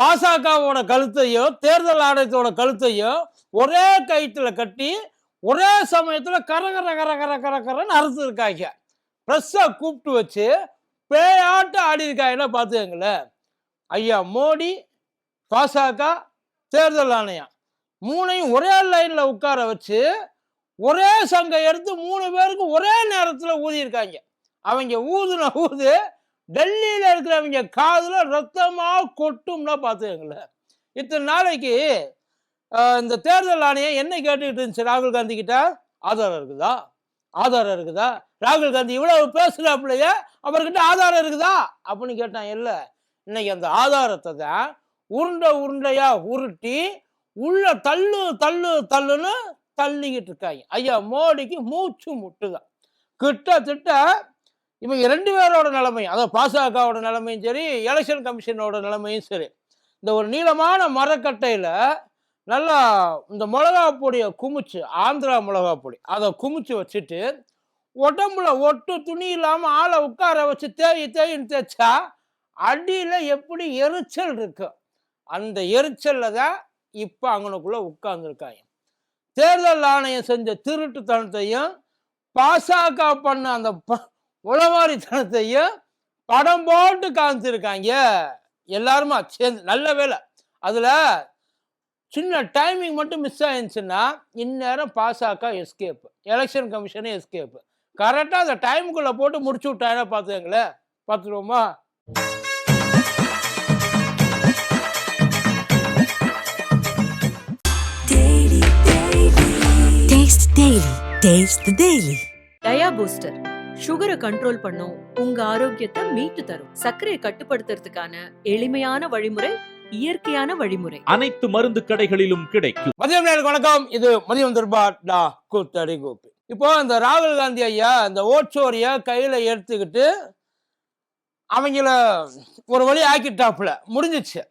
பாசகவோட கழுத்தையும் தேர்தல் ஆணையத்தோட கழுத்தையும் ஒரே கயிற்றுல கட்டி ஒரே சமயத்துல கர கர கர கர கர கரன்னு அறுத்து இருக்காங்க ப்ரெஸ்ஸை கூப்பிட்டு வச்சு பேயாட்டு ஆடி இருக்காங்கன்னா பார்த்துக்கங்களேன். ஐயா மோடி பாசக தேர்தல் ஆணையம். மூணையும் ஒரே லைன்ல உட்கார வச்சு ஒரே சங்கம் எடுத்து மூணு பேருக்கு ஒரே நேரத்துல ஊதியிருக்காங்க. அவங்க ஊதுன ஊது டெல்லியில் இருக்கிறவங்க காதில் ரத்தமாக கொட்டும்னா பார்த்துக்கங்கள இத்தனை நாளைக்கு இந்த தேர்தல் ஆணையம் என்ன கேட்டுக்கிட்டு இருந்துச்சு? ராகுல் காந்தி கிட்ட? ஆதாரம் இருக்குதா? ஆதாரம் இருக்குதா? ராகுல் காந்தி இவ்வளவு பேசுகிறாப்புலையே அவர்கிட்ட ஆதாரம் இருக்குதா? அப்படின்னு கேட்டான். இல்லை. இன்னைக்கு அந்த ஆதாரத்தை தான் உருண்டை உருண்டையா உருட்டி உள்ள தள்ளு தள்ளு தள்ளுன்னு தள்ளிக்கிட்டு இருக்காங்க. ஐயா மோடிக்கு மூச்சு முட்டுதான். கிட்டத்தட்ட இவங்க ரெண்டு பேரோட நிலைமையும் அதாவது பாசகவோட நிலைமையும் சரி எலெக்ஷன் கமிஷனோட நிலைமையும் சரி இந்த ஒரு நீளமான மரக்கட்டையில் நல்லா இந்த மிளகா பொடியை குமிச்சு ஆந்திரா மிளகா பொடி அதை குமிச்சு வச்சுட்டு உடம்புல ஒட்டு துணி இல்லாமல் ஆளை உட்கார வச்சு தேய் தேயின்னு தேய்ச்சா அடியில் எப்படி எரிச்சல் இருக்கு? அந்த எரிச்சலில் தான் இப்போ அங்கனுக்குள்ளே உட்கார்ந்துருக்காங்க. தேர்தல் ஆணையம் செஞ்ச திருட்டுத்தனத்தையும் பாசாக்கா பண்ண அந்த ப- உளவாரித்தனத்தையும் படம் போட்டு காமிச்சிருக்காங்க. எல்லாருமா சேர்ந்து நல்ல வேலை அதுல சின்ன டைமிங் மட்டும் மிஸ் ஆயிருந்துச்சுன்னா இந்நேரம் பாசக எஸ்கேப் எலெக்ஷன் கமிஷனே எஸ்கேப் கரெக்டாக அந்த டைமுக்குள்ளே போட்டு முடிச்சு விட்டாங்கன்னா பார்த்துங்களேன் பார்த்துருவோமா? Taste Daily. Taste the Daily. Dia booster சுகரை கண்ட்ரோல் பண்ணும். உங்க ஆரோக்கியத்தை மீட்டு தரும். சர்க்கரையை கட்டுப்படுத்துறதுக்கான எளிமையான வழிமுறை இயற்கையான வழிமுறை. அனைத்து மருந்து கடைகளிலும் கிடைக்கும். மதியம் நேருக்கு வணக்கம். இது மதியம் திருபாட்டா கூத்தடி கோப்பி இப்போ இந்த ராகுல் காந்தி ஐயா இந்த ஓட்சோரிய கையில எடுத்துக்கிட்டு அவங்கள ஒரு வழி ஆக்கிட்டாப்புல. முடிஞ்சிச்சு.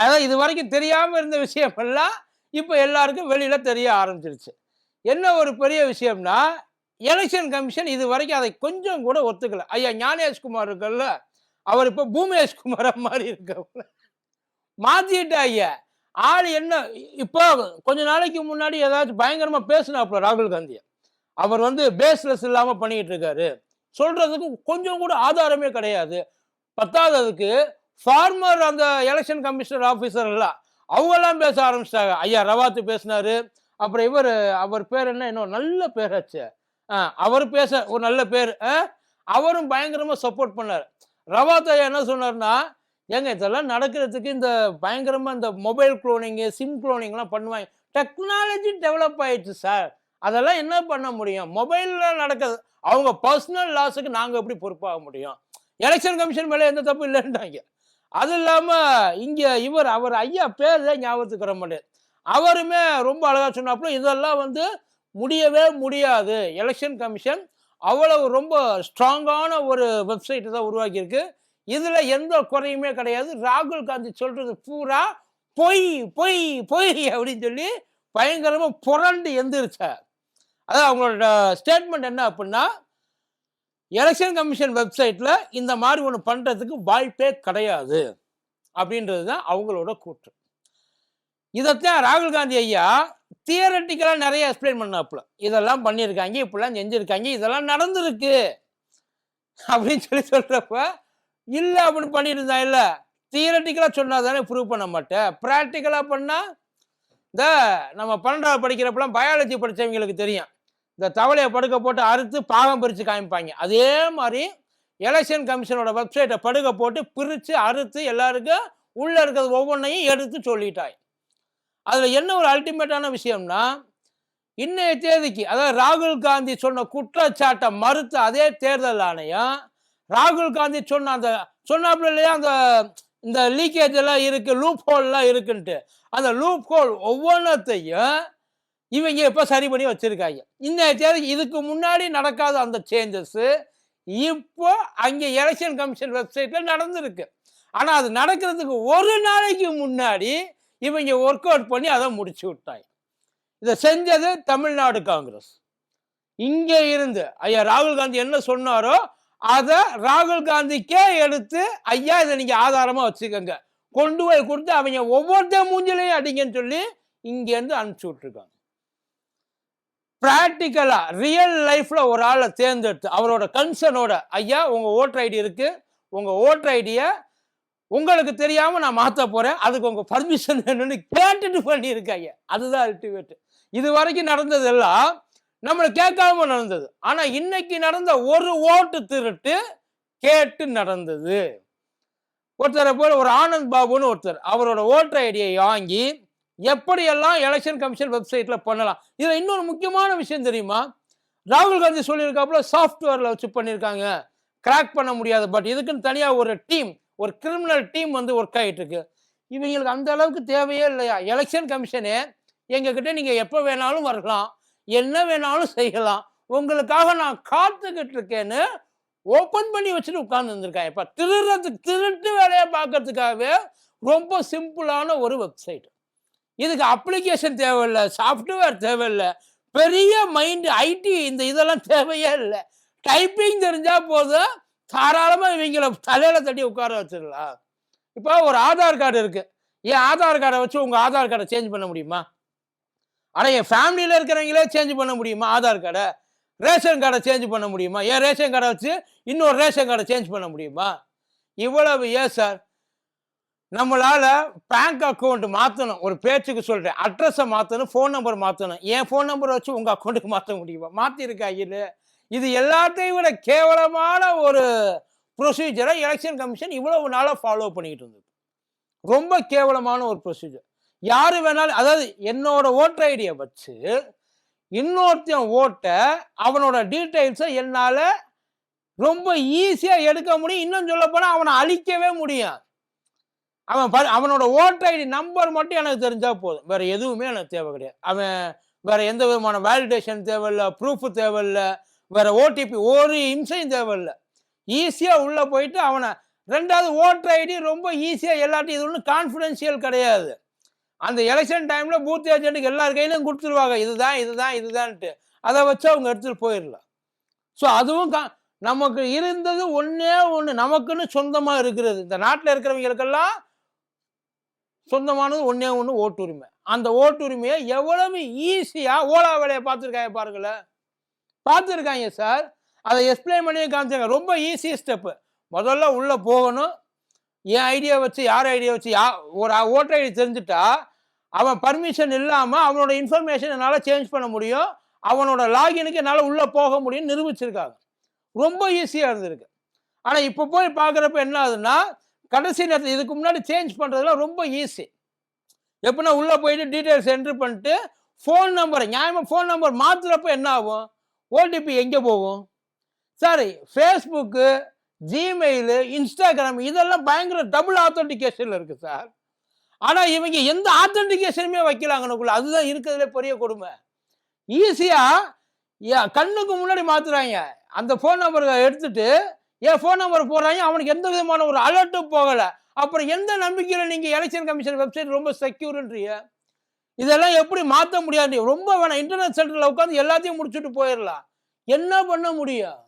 அதான் இது வரைக்கும் தெரியாம இருந்த விஷயம் எல்லாம் இப்போ எல்லாருக்கும் வெளியில தெரிய ஆரம்பிச்சிருச்சு. என்ன ஒரு பெரிய விஷயம்னா எலெக்ஷன் கமிஷன் இது வரைக்கும் அதை கொஞ்சம் கூட ஒத்துக்கல. ஐயா ஞானேஷ்குமார் இருக்குல்ல அவர் இப்போ பூமேஷ்குமாரா மாதிரி இருக்க மாத்திட்டா ஐயா ஆள் என்ன இப்போ கொஞ்ச நாளைக்கு முன்னாடி ஏதாச்சும் பயங்கரமா பேசினாப்புல ராகுல் காந்தியை. அவர் வந்து பேஸ்லெஸ் இல்லாமல் பண்ணிட்டு இருக்காரு. சொல்றதுக்கு கொஞ்சம் கூட ஆதாரமே கிடையாது. பத்தாததுக்கு ஃபார்மர் அந்த எலெக்ஷன் கமிஷனர் ஆஃபீஸர் எல்லாம் அவங்கெல்லாம் பேச ஆரம்பிச்சிட்டாங்க. ஐயா ரவாத்து பேசினாரு. அப்புறம் இவர் அவர் பேர் என்ன இன்னும் நல்ல பேராச்சு. அவர் பேச ஒரு நல்ல பேர். ஆ, அவரும் பயங்கரமாக சப்போர்ட் பண்ணார். ரவாத் என்ன சொன்னார்னா ஏங்க இதெல்லாம் நடக்கிறதுக்கு இந்த பயங்கரமாக இந்த மொபைல் குளோனிங்கு சிம் குளோனிங்லாம் பண்ணுவாங்க. டெக்னாலஜி டெவலப் ஆயிடுச்சு சார் அதெல்லாம் என்ன பண்ண முடியும்? மொபைலில் நடக்கிறது அவங்க பர்சனல் லாஸுக்கு நாங்கள் எப்படி பொறுப்பாக முடியும்? எலெக்ஷன் கமிஷன் மேலே எந்த தப்பு இல்லைன்றாங்க. அது இல்லாமல் இங்கே இவர் அவர் ஐயா பேர் தான் ஞாபகத்துக்கு வர மாட்டேன். அவருமே ரொம்ப அழகாக சொன்னாப்புல இதெல்லாம் வந்து முடியவே முடியாது. எலெக்ஷன் கமிஷன் அவ்வளவு ரொம்ப ஸ்ட்ராங்கான ஒரு வெப்சைட்டை தான் உருவாக்கியிருக்கு. இதில் எந்த குறையுமே கிடையாது. ராகுல் காந்தி சொல்கிறது பூரா பொய் பொய் பொய் அப்படின்னு சொல்லி பயங்கரமாக புரண்டு எந்திரிச்சார். அதாவது அவங்களோட ஸ்டேட்மெண்ட் என்ன அப்படின்னா எலெக்ஷன் கமிஷன் வெப்சைட்டில் இந்த மாதிரி ஒன்று பண்ணுறதுக்கு வாய்ப்பே கிடையாது அப்படின்றது தான் அவங்களோட கூற்று. இதைத்தான் ராகுல் காந்தி ஐயா தியரட்டிக்கலாக நிறைய எக்ஸ்பிளைன் பண்ணாப்புல. இதெல்லாம் பண்ணியிருக்காங்க இப்படிலாம் செஞ்சுருக்காங்க இதெல்லாம் நடந்திருக்கு. அப்படின்னு சொல்லி சொல்கிறப்ப இல்லை அப்படின்னு பண்ணியிருந்தா இல்லை. தியரட்டிக்கலாக சொன்னால் தானே ப்ரூவ் பண்ண மாட்டேன் ப்ராக்டிக்கலாக பண்ணால் இந்த நம்ம பன்னெண்டாவது படிக்கிறப்பெல்லாம் பயாலஜி படிச்சவங்களுக்கு தெரியும். இந்த தவளையை படுக்க போட்டு அறுத்து பாகம் பிரித்து காமிப்பாங்க. அதே மாதிரி எலெக்ஷன் கமிஷனோட வெப்சைட்டை படுக்க போட்டு பிரித்து அறுத்து எல்லாருக்கும் உள்ளே இருக்கிறது ஒவ்வொன்றையும் எடுத்து சொல்லிட்டாங்க அதில் என்ன ஒரு அல்டிமேட்டான விஷயம்னா இன்றைய தேதிக்கு அதாவது ராகுல் காந்தி சொன்ன குற்றச்சாட்டை மறுத்த அதே தேர்தல் ஆணையம் ராகுல் காந்தி சொன்ன அந்த சொன்னாப்புல இல்லையா அந்த இந்த லீக்கேஜ் எல்லாம் இருக்குது லூப் ஹோல்லாம் இருக்குன்ட்டு அந்த லூப் ஹோல் ஒவ்வொன்றத்தையும் இவங்க இப்போ சரி பண்ணி வச்சுருக்காங்க. இன்றைய தேதிக்கு இதுக்கு முன்னாடி நடக்காத அந்த சேஞ்சஸ்ஸு இப்போ அங்கே எலெக்ஷன் கமிஷன் வெப்சைட்டில் நடந்திருக்கு. ஆனால் அது நடக்கிறதுக்கு ஒரு நாளைக்கு முன்னாடி இவங்க ஒர்க் அவுட் பண்ணி அதை முடிச்சு விட்டாங்க இதை செஞ்சது தமிழ்நாடு காங்கிரஸ். இங்கே இருந்து ஐயா ராகுல் காந்தி என்ன சொன்னாரோ அதை ராகுல் காந்திக்கே எடுத்து ஐயா இதை நீங்கள் ஆதாரமாக வச்சுக்கோங்க. கொண்டு போய் கொடுத்து அவங்க ஒவ்வொருத்த மூஞ்சிலையும் அடிங்கன்னு சொல்லி இங்கேருந்து அனுப்பிச்சி விட்ருக்காங்க ப்ராக்டிக்கலாக ரியல் லைஃப்பில் ஒரு ஆளை தேர்ந்தெடுத்து அவரோட கன்சர்னோட ஐயா உங்கள் ஓட்டர் ஐடி இருக்குது உங்கள் ஓட்டர் ஐடியை உங்களுக்கு தெரியாம நான் மாத்த போறேன். அதுக்கு உங்க பர்மிஷன் வேணும்னு கேட்டுட்டு பண்ணியிருக்காங்க. அதுதான் அல்டிமேட் இது வரைக்கும் நடந்ததெல்லாம் நம்மளை கேட்காம நடந்தது. ஆனா இன்னைக்கு நடந்த ஒரு ஓட்டு திருட்டு கேட்டு நடந்தது. ஒருத்தரை போல ஒரு ஆனந்த் பாபுன்னு ஒருத்தர் அவரோட ஓட்டர் ஐடியை வாங்கி எப்படியெல்லாம் எலெக்ஷன் கமிஷன் வெப்சைட்ல பண்ணலாம். இதுல இன்னொரு முக்கியமான விஷயம் தெரியுமா? ராகுல் காந்தி சொல்லியிருக்காப்புல சாஃப்ட்வேர்ல வச்சு பண்ணியிருக்காங்க. கிராக் பண்ண முடியாது. பட் இதுக்குன்னு தனியா ஒரு டீம் ஒரு கிரிமினல் டீம் வந்து ஒர்க் ஆகிட்டு இருக்கு இவங்களுக்கு அந்த அளவுக்கு தேவையே இல்லையா? எலெக்ஷன் கமிஷனே எங்ககிட்ட நீங்க எப்போ வேணாலும் வரலாம். என்ன வேணாலும் செய்யலாம். உங்களுக்காக நான் காத்துக்கிட்டு இருக்கேன்னு ஓப்பன் பண்ணி வச்சுட்டு உட்கார்ந்து இருந்திருக்காங்க. இப்போ திருடுறதுக்கு திருட்டு வேலையை பார்க்கறதுக்காகவே ரொம்ப சிம்பிளான ஒரு வெப்சைட் இதுக்கு அப்ளிகேஷன் தேவையில்லை சாஃப்ட்வேர் தேவையில்லை. பெரிய மைண்டு ஐடி இந்த இதெல்லாம் தேவையே இல்லை. டைப்பிங் தெரிஞ்சால் போதும். தாராளமாக இவங்கள தலையில தட்டி உட்கார வச்சிடலாம். இப்போ ஒரு ஆதார் கார்டு இருக்கு. ஏன் ஆதார் கார்டை வச்சு உங்கள் ஆதார் கார்டை சேஞ்ச் பண்ண முடியுமா? ஆனால் என் ஃபேமிலியில் இருக்கிறவங்களே சேஞ்ச் பண்ண முடியுமா ஆதார் கார்டை? ரேஷன் கார்டை சேஞ்ச் பண்ண முடியுமா? ஏன் ரேஷன் கார்டை வச்சு இன்னொரு ரேஷன் கார்டை சேஞ்ச் பண்ண முடியுமா? இவ்வளவு ஏன் சார் நம்மளால் பேங்க் அக்கௌண்ட் மாற்றணும் ஒரு பேச்சுக்கு சொல்கிறேன் அட்ரஸை மாற்றணும் ஃபோன் நம்பர் மாற்றணும் என் ஃபோன் நம்பரை வச்சு உங்கள் அக்கௌண்ட்டுக்கு மாற்ற முடியுமா? மாற்றிருக்கா இல்லை இது எல்லாத்தையும் விட கேவலமான ஒரு ப்ரொசீஜரை எலெக்ஷன் கமிஷன் இவ்வளவு நாளாக ஃபாலோ பண்ணிக்கிட்டு இருந்தது. ரொம்ப கேவலமான ஒரு ப்ரொசீஜர் யார் வேணாலும் அதாவது என்னோட ஓட்டர் ஐடியை வச்சு இன்னொருத்தன் ஓட்டை அவனோட டீட்டெயில்ஸை என்னால் ரொம்ப ஈஸியாக எடுக்க முடியும். இன்னும் சொல்ல போனால் அவனை அழிக்கவே முடியும் அவன் ப அவனோட ஓட்டர் ஐடி நம்பர் மட்டும் எனக்கு தெரிஞ்சால் போதும். வேறு எதுவுமே எனக்கு தேவை கிடையாது. அவன் வேறு எந்த விதமான வேலிடேஷன் தேவையில்ல ப்ரூஃப் தேவையில்லை. வேற ஓடிபி ஒரு இம்சையும் தேவையில்லை. ஈஸியாக உள்ளே போயிட்டு அவனை ரெண்டாவது ஓட்டர் ஐடி ரொம்ப ஈஸியாக எல்லாத்தையும் இது ஒன்றும் கான்ஃபிடென்ஷியல் கிடையாது. அந்த எலெக்ஷன் டைமில் பூத் ஏஜென்ட்டுக்கு எல்லார் கையிலும் கொடுத்துருவாங்க இதுதான் இதுதான் இதுதான்ட்டு. அதை வச்சு அவங்க எடுத்துகிட்டு போயிடலாம். ஸோ அதுவும் கா நமக்கு இருந்தது ஒன்றே ஒன்று நமக்குன்னு சொந்தமாக இருக்கிறது. இந்த நாட்டில் இருக்கிறவங்களுக்கெல்லாம் சொந்தமானது ஒன்றே ஒன்று ஓட்டுரிமை. அந்த ஓட்டுரிமையை எவ்வளவு ஈஸியாக ஓலா வேலையை பார்த்துருக்காங்க பாருங்களேன். பார்த்துருக்காங்க சார். அதை எக்ஸ்பிளைன் பண்ணி காமிச்சாங்க ரொம்ப ஈஸி ஸ்டெப்பு முதல்ல உள்ளே போகணும். என் ஐடியா வச்சு யார் ஐடியா வச்சு யா ஒரு ஓட்டர் ஐடி தெரிஞ்சுட்டா அவன் பர்மிஷன் இல்லாமல் அவனோட இன்ஃபர்மேஷன் என்னால் சேஞ்ச் பண்ண முடியும். அவனோட லாகினுக்கு என்னால் உள்ளே போக முடியும்னு நிரூபிச்சிருக்காங்க. ரொம்ப ஈஸியாக இருந்திருக்கு. ஆனால் இப்போ போய் பார்க்குறப்ப என்ன ஆகுதுன்னா கடைசி நேரத்தில் இதுக்கு முன்னாடி சேஞ்ச் பண்ணுறதுலாம் ரொம்ப ஈஸி எப்படின்னா உள்ளே போயிட்டு டீட்டெயில்ஸ் என்ட்ரு பண்ணிட்டு ஃபோன் நம்பரை நியாயமாக ஃபோன் நம்பர் மாற்றுறப்ப என்ன ஆகும்? ஓடிபி எங்கே போகும்? சாரி ஃபேஸ்புக்கு ஜிமெயிலு இன்ஸ்டாகிராம் இதெல்லாம் பயங்கர டபுள் ஆத்தன்டிகேஷனில் இருக்குது சார் ஆனால் இவங்க எந்த ஆத்தென்டிகேஷனுமே வைக்கலாங்கனுக்குள்ள அதுதான் இருக்கிறதுல பெரிய கொடுமை. ஈஸியாக கண்ணுக்கு முன்னாடி மாற்றுறாங்க அந்த ஃபோன் நம்பரை எடுத்துட்டு என் ஃபோன் நம்பர் போடுறாங்க. அவனுக்கு எந்த விதமான ஒரு அலர்ட்டும் போகலை. அப்புறம் எந்த நம்பிக்கையில் நீங்கள் எலெக்ஷன் கமிஷன் வெப்சைட் ரொம்ப செக்யூர்ன்றீங்க இதெல்லாம் எப்படி மாற்ற முடியாது? ரொம்ப வேணாம். இன்டர்நெட் சென்டரில் உட்காந்து எல்லாத்தையும் முடிச்சுட்டு போயிடலாம் என்ன பண்ண முடியும்?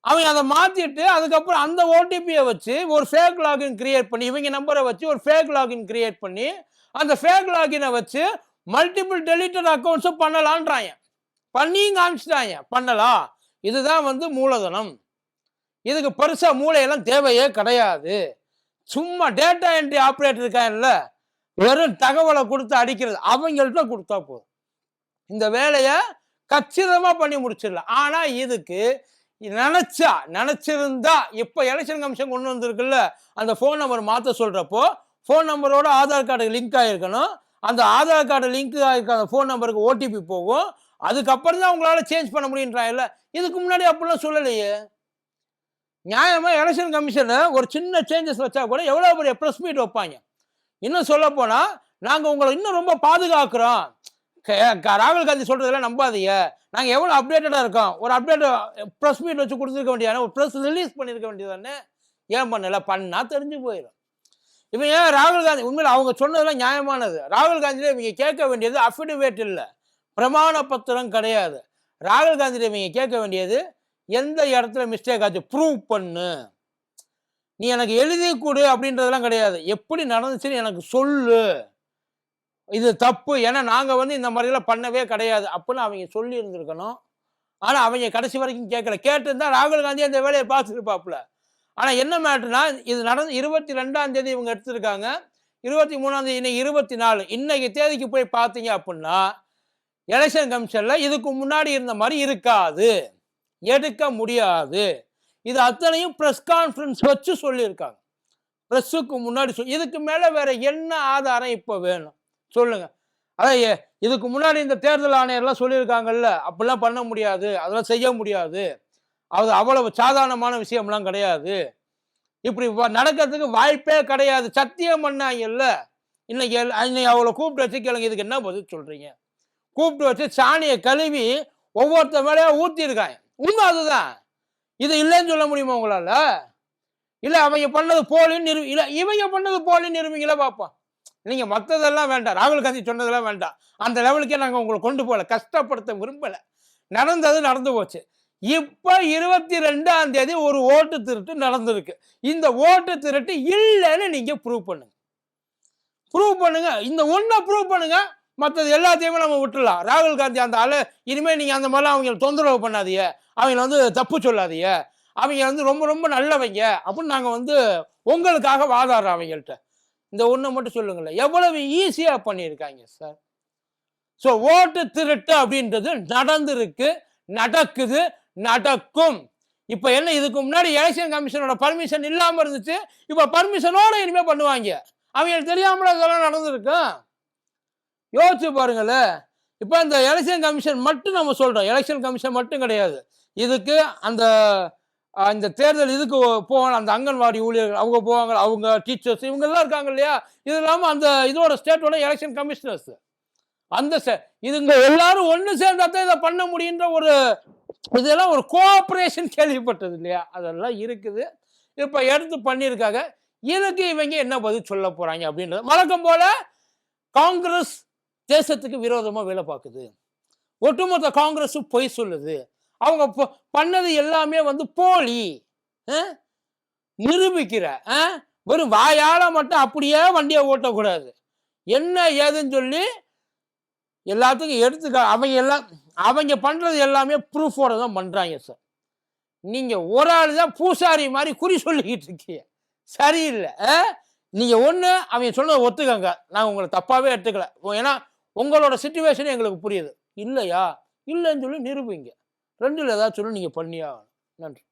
அவன் அதை மாற்றிட்டு அதுக்கப்புறம் அந்த ஓடிபியை வச்சு ஒரு ஃபேக் லாகின் கிரியேட் பண்ணி இவங்க நம்பரை வச்சு ஒரு ஃபேக் லாகின் கிரியேட் பண்ணி அந்த ஃபேக் லாகினை வச்சு மல்டிபிள் டெலிட்டட் அக்கௌண்ட்ஸும் பண்ணலான்றாங்க. பண்ணியும் காமிச்சிட்டாங்க. பண்ணலாம் இதுதான் வந்து மூலதனம். இதுக்கு பெருசாக மூளையெல்லாம் தேவையே கிடையாது. சும்மா டேட்டா என்ட்ரி ஆப்ரேட்டர் இருக்காங்கல்ல வெறும் தகவலை கொடுத்து அடிக்கிறது. அவங்கள்ட்ட கொடுத்தா போதும். இந்த வேலையை கச்சிதமாக பண்ணி முடிச்சிடலாம். ஆனால் இதுக்கு நினச்சா நினச்சிருந்தா இப்போ எலெக்ஷன் கமிஷன் கொண்டு வந்திருக்குல்ல அந்த ஃபோன் நம்பர் மாற்ற சொல்கிறப்போ ஃபோன் நம்பரோட ஆதார் கார்டு லிங்க் ஆகிருக்கணும் அந்த ஆதார் கார்டு லிங்க் ஆகிருக்க அந்த ஃபோன் நம்பருக்கு ஓடிபி போகும். அதுக்கப்புறம் தான் உங்களால் சேஞ்ச் பண்ண முடியுன்றாங்கல்ல இதுக்கு முன்னாடி அப்படிலாம் சொல்லலையே. நியாயமாக எலெக்ஷன் கமிஷனை ஒரு சின்ன சேஞ்சஸ் வச்சா கூட எவ்வளோ பெரிய ப்ரெஸ் மீட் வைப்பாங்க? இன்னும் சொல்ல போனால் நாங்கள் உங்களை இன்னும் ரொம்ப பாதுகாக்கிறோம். க- ராகுல் காந்தி சொல்றதெல்லாம் நம்பாதீங்க. நாங்கள் எவ்வளோ அப்டேட்டடாக இருக்கோம். ஒரு அப்டேட் ப்ரெஸ் மீட் வச்சு கொடுத்துருக்க வேண்டியதானே? ஒரு ப்ரெஸ் ரிலீஸ் பண்ணியிருக்க வேண்டியதானே? ஏன் பண்ணல? பண்ணா தெரிஞ்சு போயிடும் இவன் ஏன் ராகுல் காந்தி உண்மையில் அவங்க சொன்னதெல்லாம் நியாயமானது. ராகுல் காந்தியில இவங்க கேட்க வேண்டியது அஃபிடவேட் இல்லை. பிரமாண பத்திரம் கிடையாது. ராகுல் காந்தியில இவங்க கேட்க வேண்டியது எந்த இடத்துல மிஸ்டேக் ஆச்சு? ப்ரூவ் பண்ணு. நீ எனக்கு எழுதி கொடு அப்படின்றதெல்லாம் கிடையாது. எப்படி நடந்துச்சுன்னு எனக்கு சொல்லு. இது தப்பு. ஏன்னா நாங்கள் வந்து இந்த மாதிரிலாம் பண்ணவே கிடையாது. அப்படின்னு அவங்க சொல்லி இருந்திருக்கணும் ஆனால் அவங்க கடைசி வரைக்கும் கேட்கல. கேட்டிருந்தா ராகுல் காந்தி அந்த வேலையை பார்த்துருப்பாப்புல. ஆனால் என்ன மேட்ருனா இது நடந்து இருபத்தி ரெண்டாம் தேதி இவங்க எடுத்திருக்காங்க. இருபத்தி மூணாம் தேதி இன்னைக்கு இருபத்தி நாலு இன்னைக்கு தேதிக்கு போய் பார்த்தீங்க அப்படின்னா எலெக்ஷன் கமிஷனில் இதுக்கு முன்னாடி இருந்த மாதிரி இருக்காது. எடுக்க முடியாது. இது அத்தனையும் ப்ரெஸ் கான்ஃபரன்ஸ் வச்சு சொல்லியிருக்காங்க. ப்ரெஸ்ஸுக்கு முன்னாடி சொல் இதுக்கு மேலே வேற என்ன ஆதாரம் இப்போ வேணும்? சொல்லுங்க. அதான் இதுக்கு முன்னாடி இந்த தேர்தல் ஆணையர்லாம் சொல்லியிருக்காங்கல்ல அப்படிலாம் பண்ண முடியாது அதெல்லாம் செய்ய முடியாது. அது அவ்வளவு சாதாரணமான விஷயம்லாம் கிடையாது. இப்படி நடக்கிறதுக்கு வாய்ப்பே கிடையாது. சத்தியம் பண்ணாங்கல்ல. இன்னைக்கு இன்னைக்கு அவளை கூப்பிட்டு வச்சு கேளுங்க இதுக்கு என்ன பதில் சொல்றீங்க? கூப்பிட்டு வச்சு சாணியை கழுவி ஒவ்வொருத்த மேலேயே ஊற்றிருக்காங்க உண்மை அதுதான். இது இல்லைன்னு சொல்ல முடியுமா உங்களால? இல்லை அவங்க பண்ணது போலின்னு நிரூ இல்லை இவங்க பண்ணது போலின்னு நிரூபிங்களா பார்ப்போம் நீங்கள் மற்றதெல்லாம் வேண்டாம். ராகுல் காந்தி சொன்னதெல்லாம் வேண்டாம். அந்த லெவலுக்கே நாங்கள் உங்களை கொண்டு போகல. கஷ்டப்படுத்த விரும்பலை. நடந்தது நடந்து போச்சு. இப்போ இருபத்தி ரெண்டாம் தேதி ஒரு ஓட்டு திருட்டு நடந்திருக்கு. இந்த ஓட்டு திருட்டு இல்லைன்னு நீங்கள் ப்ரூவ் பண்ணுங்க. ப்ரூவ் பண்ணுங்க. இந்த ஒன்றை ப்ரூவ் பண்ணுங்க. மற்றது எல்லாத்தையுமே நம்ம விட்டுடலாம் ராகுல் காந்தி அந்த ஆள் இனிமேல் நீங்கள் அந்த மாதிரிலாம் அவங்களை தொந்தரவு பண்ணாதீங்க. அவங்கள வந்து தப்பு சொல்லாதீங்க. அவங்க வந்து ரொம்ப ரொம்ப நல்லவங்க. அப்படின்னு நாங்கள் வந்து உங்களுக்காக வாதாடுறோம் அவங்கள்ட்ட. இந்த ஒன்றை மட்டும் சொல்லுங்களேன். எவ்வளவு ஈஸியாக பண்ணியிருக்காங்க சார் ஸோ ஓட்டு திருட்டு அப்படின்றது நடந்திருக்கு நடக்குது நடக்கும். இப்போ என்ன இதுக்கு முன்னாடி எலெக்ஷன் கமிஷனோட பர்மிஷன் இல்லாமல் இருந்துச்சு. இப்போ பர்மிஷனோட இனிமேல் பண்ணுவாங்க. அவங்களுக்கு தெரியாமல் இதெல்லாம் நடந்திருக்கும் யோசிச்சு பாருங்களேன் இப்போ இந்த எலெக்ஷன் கமிஷன் மட்டும் நம்ம சொல்கிறோம் எலெக்ஷன் கமிஷன் மட்டும் கிடையாது. இதுக்கு அந்த இந்த தேர்தல் இதுக்கு போவாங்க அந்த அங்கன்வாடி ஊழியர்கள் அவங்க போவாங்க. அவங்க டீச்சர்ஸ் இவங்கெல்லாம் இருக்காங்க இல்லையா? இது இல்லாமல் அந்த இதோட ஸ்டேட்டோட எலெக்ஷன் கமிஷனர்ஸ் அந்த இதுங்க எல்லாரும் ஒன்று சேர்ந்தா தான் இதை பண்ண முடியுன்ற ஒரு இதெல்லாம் ஒரு கோஆப்ரேஷன் கேள்விப்பட்டது இல்லையா? அதெல்லாம் இருக்குது. இப்போ எடுத்து பண்ணியிருக்காங்க. இதுக்கு இவங்க என்ன பதில் சொல்ல போகிறாங்க அப்படின்றது வழக்கம் போல காங்கிரஸ் தேசத்துக்கு விரோதமாக வேலை பார்க்குது. ஒட்டுமொத்த காங்கிரஸும் பொய் சொல்லுது. அவங்க பண்ணது எல்லாமே வந்து போலி. நிரூபிக்கிற வெறும் வாயால் மட்டும் அப்படியே வண்டியை ஓட்டக்கூடாது. என்ன ஏதுன்னு சொல்லி எல்லாத்துக்கும் எடுத்துக்க அவங்க எல்லாம் அவங்க பண்ணுறது எல்லாமே ப்ரூஃபோட தான் பண்ணுறாங்க சார் நீங்கள் ஒரு ஆள் தான் பூசாரி மாதிரி குறி சொல்லிக்கிட்டு இருக்கீங்க. சரியில்லை நீங்கள் ஒன்று அவங்க சொன்னதை ஒத்துக்கங்க. நான் உங்களை தப்பாகவே எடுத்துக்கல. ஏன்னா உங்களோட சுச்சுவேஷன் எங்களுக்கு புரியுது. இல்லையா? இல்லைன்னு சொல்லி நிரூபிங்க. ரெண்டில் ஏதாச்சும் சொல்லி நீங்கள் பண்ணியே ஆகணும். நன்றி.